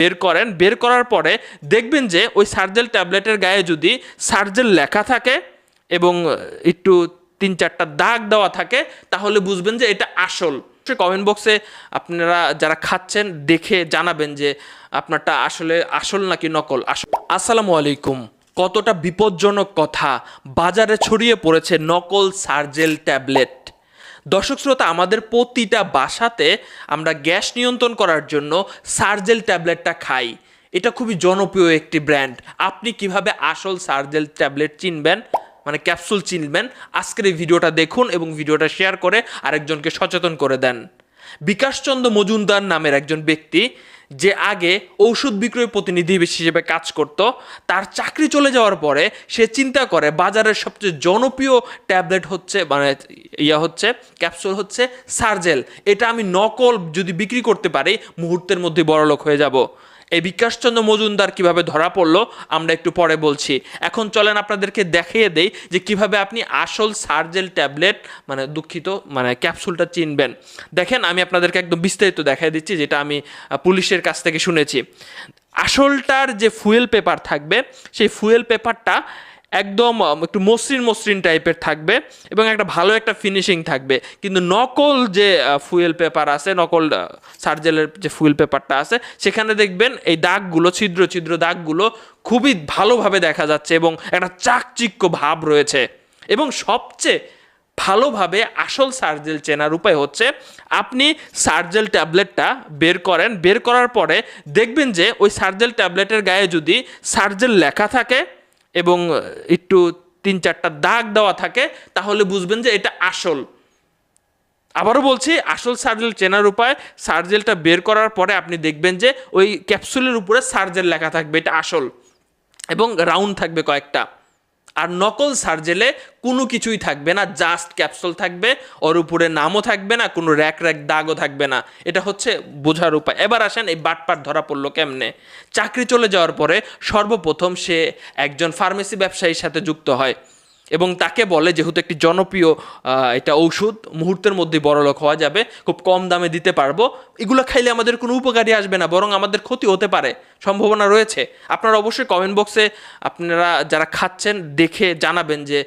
বের করেন, বের করার পরে দেখবেন যে ওই সার্জেল ট্যাবলেটের গায়ে যদি সার্জেল লেখা থাকে এবং একটু তিন চারটা দাগ দেওয়া থাকে, তাহলে বুঝবেন যে এটা আসল। কমেন্ট বক্সে আপনারা যারা খাচ্ছেন, দেখে জানাবেন যে আপনারটা আসলে আসল নাকি নকল। আসসালামু আলাইকুম। কতটা বিপজ্জনক কথা। বাজারে ছড়িয়ে পড়েছে নকল সার্জেল ট্যাবলেট। দর্শক শ্রোতা, আমাদের প্রতিটা বাসাতে আমরা গ্যাস নিয়ন্ত্রণ করার জন্য সার্জেল ট্যাবলেটটা খাই। এটা খুবই জনপ্রিয় একটি ব্র্যান্ড। আপনি কীভাবে আসল সার্জেল ট্যাবলেট চিনবেন মানে ক্যাপসুল চিনবেন, আজকের এই ভিডিওটা দেখুন এবং ভিডিওটা শেয়ার করে আরেকজনকে সচেতন করে দেন। বিকাশচন্দ্র মজুমদার নামের একজন ব্যক্তি যে আগে ঔষধ বিক্রয় প্রতিনিধি হিসেবে কাজ করত, তার চাকরি চলে যাওয়ার পরে সে চিন্তা করে বাজারের সবচেয়ে জনপ্রিয় ট্যাবলেট হচ্ছে মানে ইয়া হচ্ছে, ক্যাপসুল হচ্ছে সার্জেল। এটা আমি নকল যদি বিক্রি করতে পারি, মুহূর্তের মধ্যে বড়লোক হয়ে যাব। এই বিকাশচন্দ্র মজুমদার কীভাবে ধরা পড়ল, আমরা একটু পরে বলছি। এখন চলেন আপনাদেরকে দেখিয়ে দেই যে কীভাবে আপনি আসল সার্জেল ট্যাবলেট মানে দুঃখিত মানে ক্যাপসুলটা চিনবেন। দেখেন, আমি আপনাদেরকে একদম বিস্তারিত দেখাই দিচ্ছি, যেটা আমি পুলিশের কাছ থেকে শুনেছি। আসলটার যে ফুয়েল পেপার থাকবে, সেই ফুয়েল পেপারটা একদম একটু মসৃণ মসৃণ টাইপের থাকবে এবং একটা ভালো একটা ফিনিশিং থাকবে। কিন্তু নকল যে ফুয়েল পেপার আছে, নকল সার্জেলের যে ফুয়েল পেপারটা আছে, সেখানে দেখবেন এই দাগগুলো, ছিদ্র ছিদ্র দাগগুলো খুবই ভালোভাবে দেখা যাচ্ছে এবং একটা চাকচিক্য ভাব রয়েছে। এবং সবচেয়ে ভালোভাবে আসল সার্জেল চেনার উপায় হচ্ছে, আপনি সার্জেল ট্যাবলেটটা বের করেন, বের করার পরে দেখবেন যে, ওই সার্জেল ট্যাবলেটের গায়ে যদি সার্জেল লেখা থাকে এবং একটু তিন চারটা দাগ দেওয়া থাকে, তাহলে বুঝবেন যে এটা আসল। আবারও বলছি, আসল সার্জেল চেনার উপায়, সার্জেলটা বের করার পরে আপনি দেখবেন যে ওই ক্যাপসুলের উপরে সার্জেল লেখা থাকবে, এটা আসল। এবং রাউন্ড থাকবে কয়েকটা। আর নকল সার্জেলে কোনো কিছুই থাকবে না জাস্ট ক্যাপসুল থাকবে, ওর উপরে নামও থাকবে না, কোনো র্যাক র্যাক দাগও থাকবে না। এটা হচ্ছে বোঝার উপায়। এবার আসেন এই বাটপাট ধরা পড়ল কেমনে? চাকরি চলে যাওয়ার পরে সর্বপ্রথম সে একজন ফার্মেসি ব্যবসায়ীর সাথে যুক্ত হয়। এবং তাকে বলে যেহেতু একটি জনপ্রিয় এটা ঔষধ, মুহূর্তের মধ্যে বড়লোক হওয়া যাবে, খুব কম দামে দিতে পারব। এগুলো খাইলে আমাদের কোনো উপকারী আসবে না, বরং আমাদের ক্ষতি হতে পারে, সম্ভাবনা রয়েছে। আপনারা অবশ্যই কমেন্ট বক্সে আপনারা যারা খাচ্ছেন, দেখে জানাবেন যে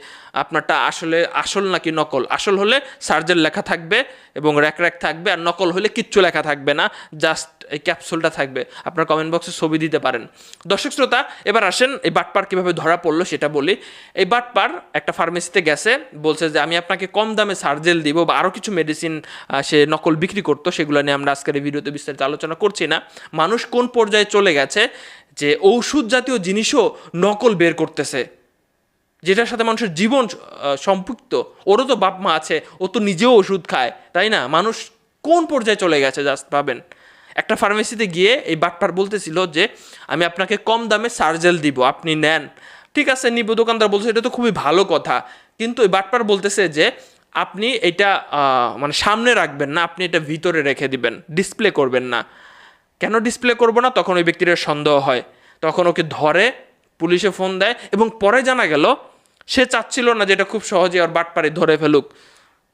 আপনারটা আসলে আসল নাকি নকল? আসল হলে সার্জেল লেখা থাকবে এবং র্যাক র্যাক থাকবে আর নকল হলে কিচ্ছু লেখা থাকবে না, জাস্ট এই ক্যাপসুলটা থাকবে। আপনার কমেন্ট বক্সে ছবি দিতে পারেন। দর্শক শ্রোতা, এবার আসেন এই বাটপার কীভাবে ধরা পড়ল সেটা বলি। এই বাটপার একটা ফার্মেসিতে গেছে, বলছে যে, আমি আপনাকে কম দামে সার্জেল দিব বা আরও কিছু মেডিসিন সে নকল বিক্রি করতো, সেগুলো নিয়ে আমরা আজকের এই ভিডিওতে বিস্তারিত আলোচনা করছি না। মানুষ কোন পর্যায়ে চলে গেছে যে ঔষধ জাতীয় জিনিসও নকল বের করতেছে? যেটার সাথে মানুষের জীবন সম্পৃক্ত, ওরও তো বাপ মা আছে, ও তো নিজেও ওষুধ খায়, তাই না? মানুষ কোন পর্যায়ে চলে গেছে, জাস্ট ভাবেন? একটা ফার্মেসিতে গিয়ে এই বাটপার বলতেছিল যে, আমি আপনাকে কম দামে সার্জেল দিব, আপনি নেন। ঠিক আছে, নিব, দোকানদার বলছে, এটা তো খুবই ভালো কথা। কিন্তু এই বাটপার বলতেছে যে, আপনি এটা মানে সামনে রাখবেন না, আপনি এটা ভিতরে রেখে দিবেন, ডিসপ্লে করবেন না। কেন ডিসপ্লে করব না? তখন ওই ব্যক্তির সন্দেহ হয়। তখন ওকে ধরে, পুলিশে ফোন দেয় এবং পরে জানা গেল সে চাচ্ছিল না যেটা খুব সহজে ওর বাটপারে ধরে ফেলুক।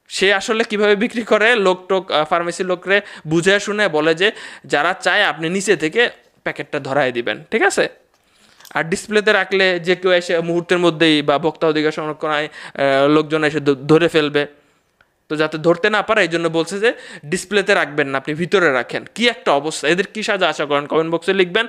সে আসলে কীভাবে বিক্রি করে লোক টোক ফার্মেসি লোকরে বুঝে শুনে বলে যে যারা চায় আপনি নিচে থেকে প্যাকেটটা ধরাই দিবেন। ঠিক আছে? আর ডিসপ্লেতে রাখলে যে কেউ এসে মুহূর্তের মধ্যেই বা ভোক্তা অধিকার সংরক্ষণ আহ, লোকজন এসে ধরে ফেলবে। তো যাতে ধরতে না পারে এই জন্য বলছে যে ডিসপ্লেতে রাখবেন না আপনি ভিতরে রাখেন। কি একটা অবস্থা। এদের কী সাজা আশা করেন? কমেন্ট বক্সে লিখবেন।